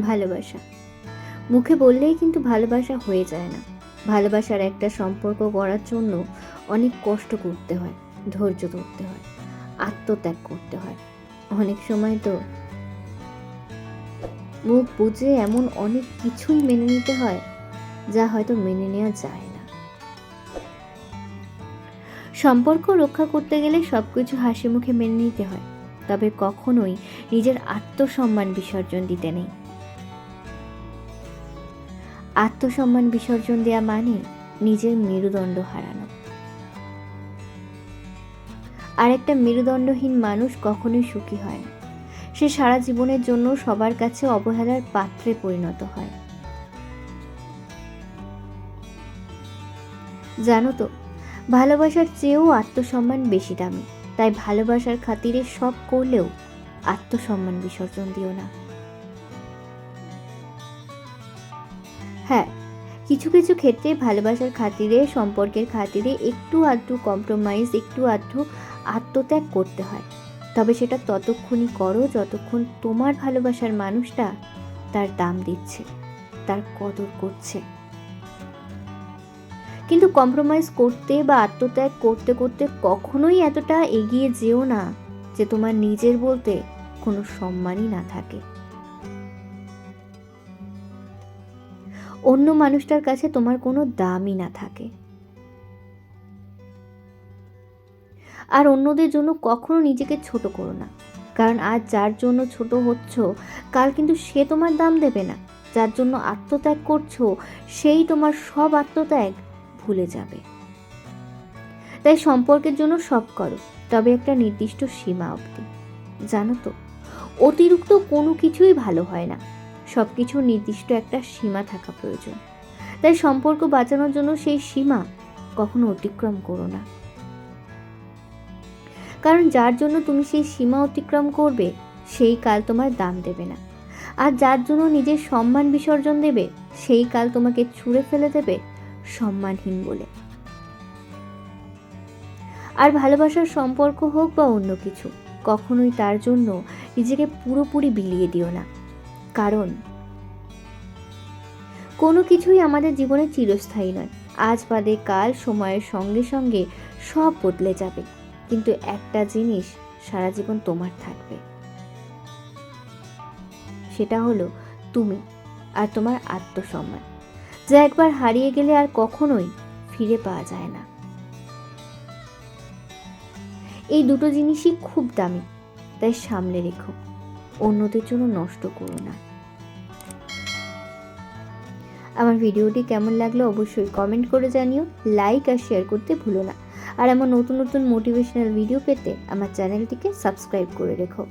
ভালোবাসা। মুখে বললেই কিন্তু ভালোবাসা হয়ে যায় না। ভালোবাসার একটা সম্পর্ক করার জন্য অনেক কষ্ট করতে হয়, ধৈর্য ধরতে হয়, আত্মত্যাগ করতে হয়। অনেক সময় তো মুখ বুঝে এমন অনেক কিছুই মেনে নিতে হয়, যা হয়তো মেনে নেওয়া যায় না। সম্পর্ক রক্ষা করতে গেলে সব কিছু হাসি মুখে মেনে নিতে হয়, তবে কখনোই নিজের আত্মসম্মান বিসর্জন দিতে নেই। আত্মসম্মান বিসর্জন দেয়া মানে নিজের মেরুদণ্ড হারানো। আর একটা মেরুদণ্ডহীন মানুষ কখনোই সুখী হয় না। সে সারা জীবনের জন্য সবার কাছে অবহেলার পাত্রে পরিণত হয়। জানো তো, ভালোবাসার চেয়েও আত্মসম্মান বেশি দামি। তাই ভালোবাসার খাতিরে সব করলেও আত্মসম্মান বিসর্জন দিও না। হ্যাঁ কিছু কিছু ক্ষেত্রে ভালোবাসার খাতিরে, সম্পর্কের খাতিরে একটু আধটু কম্প্রোমাইজ একটু আধটু আত্মত্যাগ করতে হয়। তবে সেটা ততক্ষণই করো যতক্ষণ তোমার ভালোবাসার মানুষটা তার দাম দিচ্ছে, তার কদর করছে। কিন্তু কম্প্রোমাইজ করতে বা আত্মত্যাগ করতে করতে কখনোই এতটা এগিয়ে যেও না যে তোমার নিজের বলতে কোনো সম্মানই না থাকে। অন্য মানুষটার কাছে তোমার কোনো দামই না থাকে। আর অন্যদের জন্য কখনো নিজেকে ছোট করো না। কারণ আজ যার জন্য ছোট হচ্ছ, কাল কিন্তু সে তোমার দাম দেবে না। যার জন্য আত্মত্যাগ করছ, সেই তোমার সব আত্মত্যাগ ভুলে যাবে। তাই সম্পর্কের জন্য সব করো, তবে একটা নির্দিষ্ট সীমা অবধি। জানো তো, অতিরিক্ত কোনো কিছুই ভালো হয় না। সব কিছুর নির্দিষ্ট একটা সীমা থাকা প্রয়োজন। তাই সম্পর্ক বাঁচানোর জন্য সেই সীমা কখনো অতিক্রম করো না। কারণ যার জন্য তুমি সেই সীমা অতিক্রম করবে, সেই কাল তোমার দাম দেবে না। আর যার জন্য নিজের সম্মান বিসর্জন দেবে, সেই কাল তোমাকে ছুঁড়ে ফেলে দেবে সম্মানহীন বলে। আর ভালোবাসার সম্পর্ক হোক বা অন্য কিছু, কখনোই তার জন্য নিজেকে পুরোপুরি বিলিয়ে দিও না। কারণ কোনো কিছুই আমাদের জীবনে চিরস্থায়ী নয়। আজ বাদে কাল সময়ের সঙ্গে সঙ্গে সব বদলে যাবে। কিন্তু একটা জিনিস সারা জীবন তোমার থাকবে। সেটা হলো তুমি আর তোমার আত্মসম্মান। যা একবার হারিয়ে গেলে আর কখনোই ফিরে পাওয়া যায় না। এই দুটো জিনিসই খুব দামি, তাই সামলে রেখো। অন্যদের জন্য নষ্ট করো না। আমার ভিডিওটি কেমন লাগল অবশ্যই কমেন্ট করে জানিও লাইক আর শেয়ার করতে ভুলো না। আর এমন নতুন নতুন মোটিভেশনাল ভিডিও পেতে আমার চ্যানেলটিকে সাবস্ক্রাইব করে রেখো।